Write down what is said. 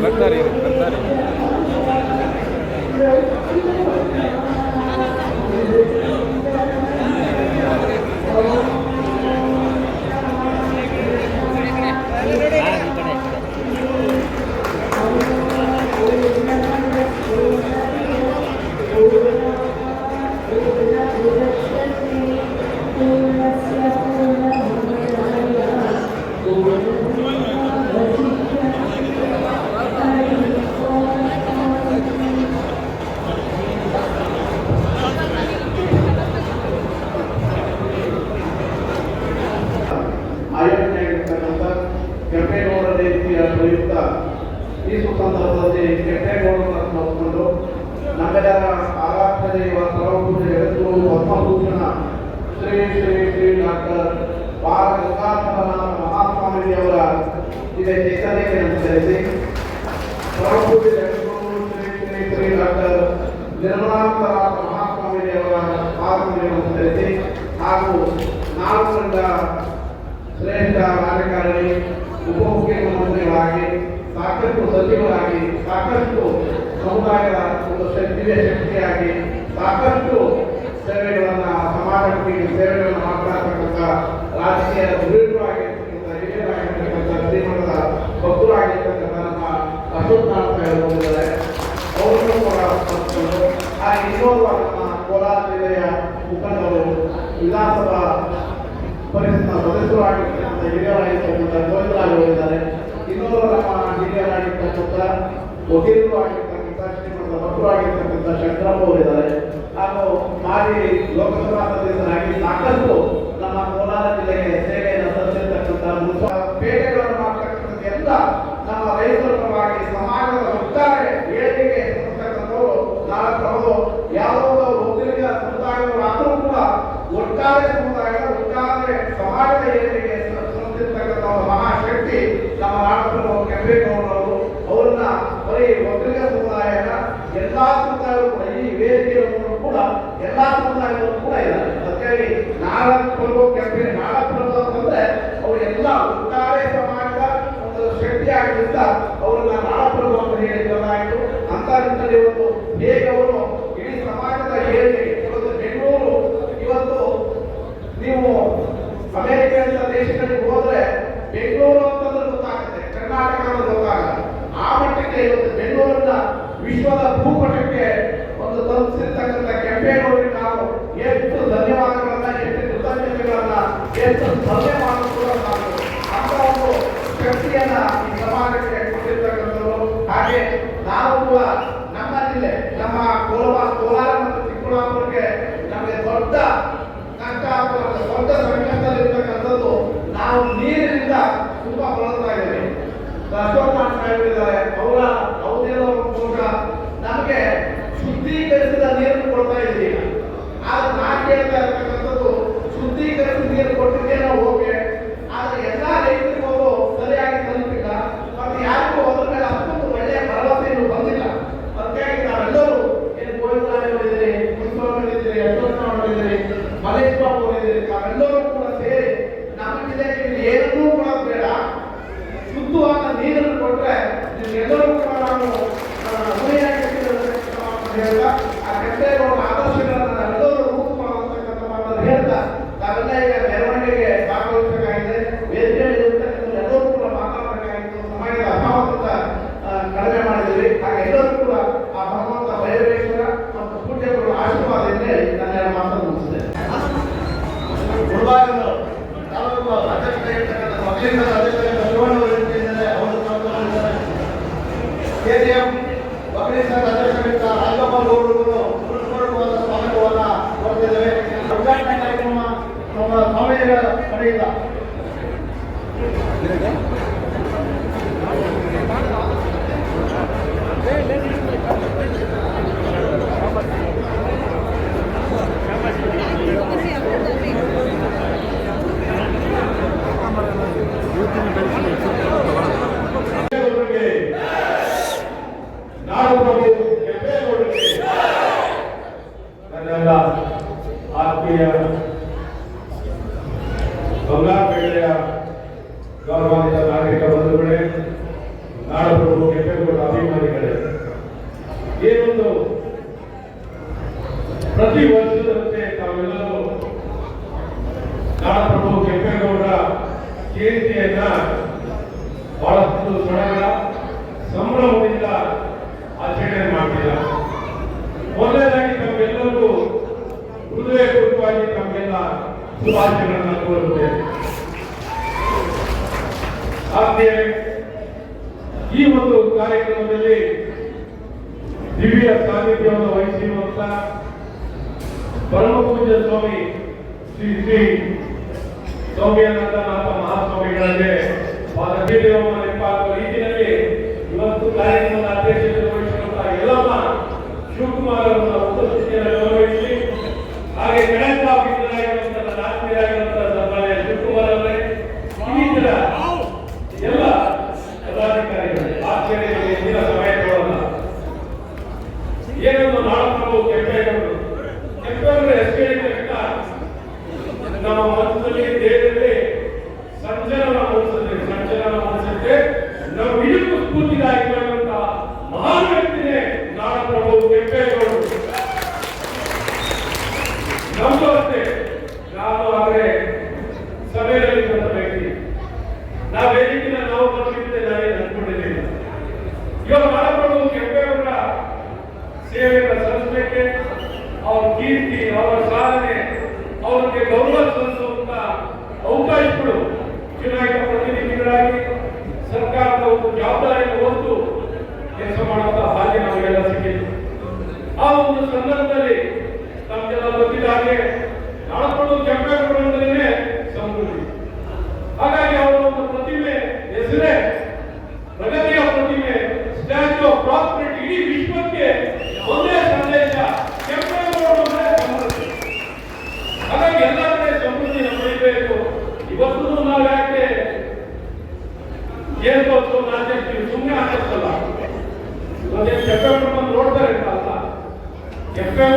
ಬರ್ತಾರೆ ಬರ್ತಾರೆ ಸಚಿವರಾಗಿ ಸಾಕಷ್ಟು ಸಮುದಾಯದ ಒಂದು ಶಕ್ತಿಯ ಶಕ್ತಿಯಾಗಿ ಸಾಕಷ್ಟು ಸೇವೆಗಳನ್ನ ಸಮಾಜಕ್ಕೆ ಸೇವೆಗಳನ್ನು ಮಾಡ್ತಾ ಇರ್ತಕ್ಕಂಥ ರಾಜಕೀಯ ವಿರುದ್ಧವಾಗಿರ್ತಕ್ಕಂಥ ಹಿರಿಯರಾಗಿರ್ತಕ್ಕಂಥ ಶ್ರೀಮಠದ ಭಕ್ತರಾಗಿರ್ತಕ್ಕಂಥ ನಮ್ಮ ಅಶೋಕ್ನಾಥ ಹೇಳಿದ್ದಾರೆ ಅವರನ್ನು ಕೂಡ ಹಾಗೆ ಇನ್ನೊಂದು ನಮ್ಮ ಕೋಲಾರ ಜಿಲ್ಲೆಯ ಮುಖಂಡರು, ವಿಧಾನಸಭಾ ಪರಿಸರ ಸದಸ್ಯರಾಗಿರ್ತಕ್ಕಂಥ ಹಿರಿಯರಾಗಿ ಆಗಿರ್ತಕ್ಕಂಥ ವಕೀಲರು ಆಗಿರ್ತಕ್ಕಂಥ ಶ್ರೀಮಂತ ಭಟ್ರು ಆಗಿರ್ತಕ್ಕಂಥ ಶಂಕರಪ್ಪ ಅವರಿದ್ದಾರೆ ಹಾಗೂ ಮಾಜಿ ಲೋಕಸಭಾ ಸದಸ್ಯರಾಗಿ ಸಾಕಷ್ಟು ನಮ್ಮ ಕೋಲಾರ ಜಿಲ್ಲೆಗೆ ಸೇವೆಯನ್ನು ಸಲ್ಲಿಸಿರ್ತಕ್ಕಂಥ ಪೇಟೆಗಳನ್ನು ಮಾಡ್ತಕ್ಕಂಥದ್ದು ಎಲ್ಲ ನಮ್ಮ ರೈತರ ಪರವಾಗಿ ಸಮಾಜದ ಒಟ್ಟಾರೆ ಏಳಿಗೆಗೆ ನಾಳೆ ಯಾವ ಎಲ್ಲ ಸಮುದಾಯಗಳು ಕೂಡ ಈ ವೇದಿಕೆಗಳನ್ನು ಕೂಡ ಎಲ್ಲ ಸಮುದಾಯಗಳು ಕೂಡ ಇದ್ದಾರೆ ಅದಕ್ಕಾಗಿ ನಾಲ್ಕು ಬರುವ ಕ್ಯಾಂಪೇನ್ ನಾಲ್ಕು ಬರುವ ಅಂತಂದ್ರೆ ಅವ್ರು ಎಲ್ಲ ಒಟ್ಟಾರೆ ಸಮಾಜದ ಒಂದು ಶಕ್ತಿ ಆಗಿದ್ದ ಅವ್ರನ್ನ ನಾಲ್ಕು ಬರುವ ಅಂತ ಹೇಳಿದ್ದಾಯಿತು ಅಂತ ನಿಟ್ಟಲ್ಲಿ ಒಂದು ಶ್ರೀಮಂತ ಅಧ್ಯಕ್ಷ ಶಿವಣ್ಣ ಅವರು ಕೆ ಡಿ ಸಾಧ್ಯ ಈ ಒಂದು ಕಾರ್ಯಕ್ರಮದಲ್ಲಿ ದಿವ್ಯ ಸಾನ್ನಿಧ್ಯವನ್ನು ವಹಿಸಿರುವಂತ ಪರಮಪೂಜ್ಯ ಸ್ವಾಮಿ ಶ್ರೀ ಶ್ರೀ ಸೌಮ್ಯನಾಥನಾಥ ಮಹಾಸ್ವಾಮಿಗಳಿಗೆ ನೆನಪಾಗುವ ರೀತಿಯಲ್ಲಿ ಇವತ್ತು ಕಾರ್ಯಕ್ರಮದ ಅಧ್ಯಕ್ಷತೆ ವಹಿಸಿರುವಂತಹ ಎಲ್ಲಮ್ಮ ಶಿವಕುಮಾರ್ ಅವರ ಉಪಸ್ಥಿತಿಯನ್ನು ಅವಕಾಶಗಳು ಚುನಾಯಿತ ಪ್ರತಿನಿಧಿಗಳಾಗಿ ಸರ್ಕಾರದ ಒಂದು ಜವಾಬ್ದಾರಿಯನ್ನು ಹೊತ್ತು ಕೆಲಸ ಮಾಡುವಂತಹ ಭಾಗ್ಯ ನಮಗೆಲ್ಲ ಸಿಕ್ಕಿತ್ತು ಆ ಒಂದು ಸಂದರ್ಭದಲ್ಲಿ ನಮಗೆಲ್ಲ ಗೊತ್ತಿದ್ದಾಗೆ ಎಫ್ ಎ ನೋಡ್ತಾರೆ ಅಂತ ಅಲ್ಲ? F A